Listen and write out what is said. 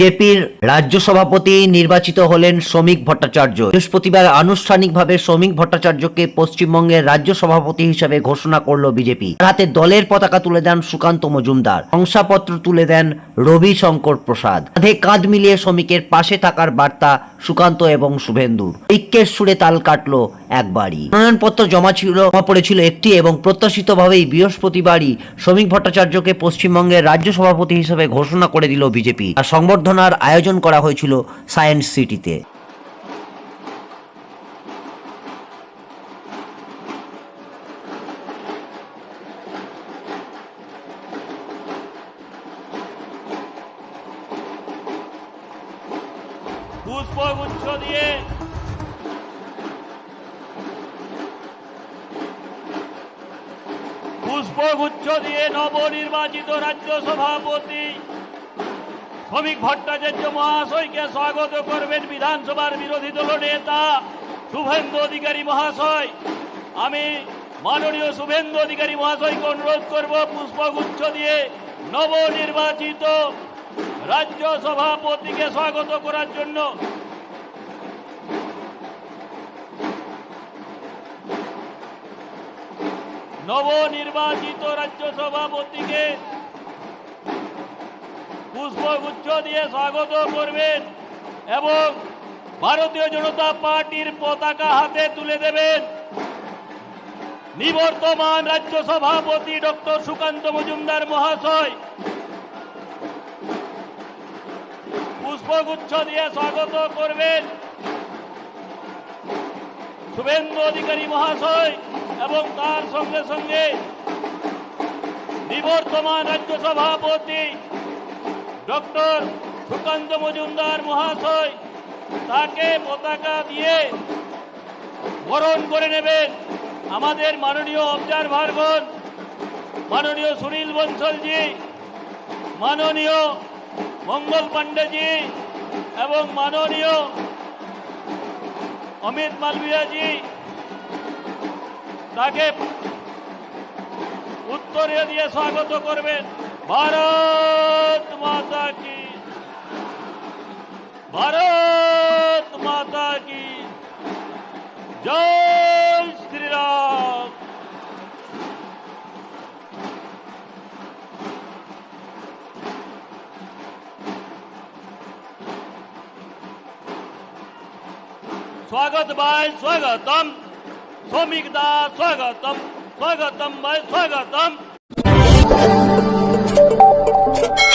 বিজেপির রাজ্য সভাপতি নির্বাচিত হলেন শ্রমিক ভট্টাচার্য। বৃহস্পতিবার আনুষ্ঠানিকভাবে শ্রমিক ভট্টাচার্যকে পশ্চিমবঙ্গের রাজ্য সভাপতি হিসেবে ঘোষণা করল বিজেপি। হাতে দলের পতাকা তুলে দেন সুকান্ত মজুমদার। শংসাপত্র তুলে দেন রবি শঙ্কর প্রসাদ। কাঁধে কাঁধ মিলিয়ে শ্রমিকের পাশে থাকার বার্তা সুকান্ত এবং শুভেন্দুর। ঐক্যের সুরে তাল কাটলো একবারই। মনোনয়নপত্র জমা ছিল পড়েছিল একটি এবং প্রত্যাশিতভাবেই বৃহস্পতিবারই শ্রমিক ভট্টাচার্যকে পশ্চিমবঙ্গের রাজ্য সভাপতি হিসেবে ঘোষণা করে দিল বিজেপি। আর সংবর্ধনার আয়োজন করা হয়েছিল সায়েন্স সিটিতে। পুষ্পগুচ্ছ দিয়ে। পুষ্পগুচ্ছ দিয়ে নবনির্বাচিত রাজ্য সভাপতি শ্রমিক ভট্টাচার্য মহাশয়কে স্বাগত করবেন বিধানসভার বিরোধী দল নেতা শুভেন্দু অধিকারী মহাশয়। আমি মাননীয় শুভেন্দু অধিকারী মহাশয়কে অনুরোধ করব পুষ্পগুচ্ছ দিয়ে নবনির্বাচিত রাজ্য সভাপতিকে স্বাগত করার জন্য। নবনির্বাচিত রাজ্য সভাপতিকে পুষ্পগুচ্ছ দিয়ে স্বাগত করবেন এবং ভারতীয় জনতা পার্টির পতাকা হাতে তুলে দেবেন। নিবর্তমান রাজ্য সভাপতি ডক্টর সুকান্ত মজুমদার মহাশয়। পুষ্পগুচ্ছ দিয়ে স্বাগত করবেন শুভেন্দু অধিকারী মহাশয় এবং তার সঙ্গে সঙ্গে নিবর্তমান রাজ্য সভাপতি ডক্টর সুকান্ত মজুমদার মহাশয় তাকে পতাকা দিয়ে বরণ করে নেবেন আমাদের মাননীয় অবজারভারগণ মাননীয় সুনীল বনসলজি মাননীয় মঙ্গল পাণ্ডেজি এবং মাননীয় অমিত মালভিয়াজি তাকে উত্তরে দিয়ে স্বাগত করবেন। भारत माता की भारत माता की जय श्री राम स्वागत भाई स्वागतम सौमिकदा स्वागतम स्वागतम भाई स्वागतम Thank you.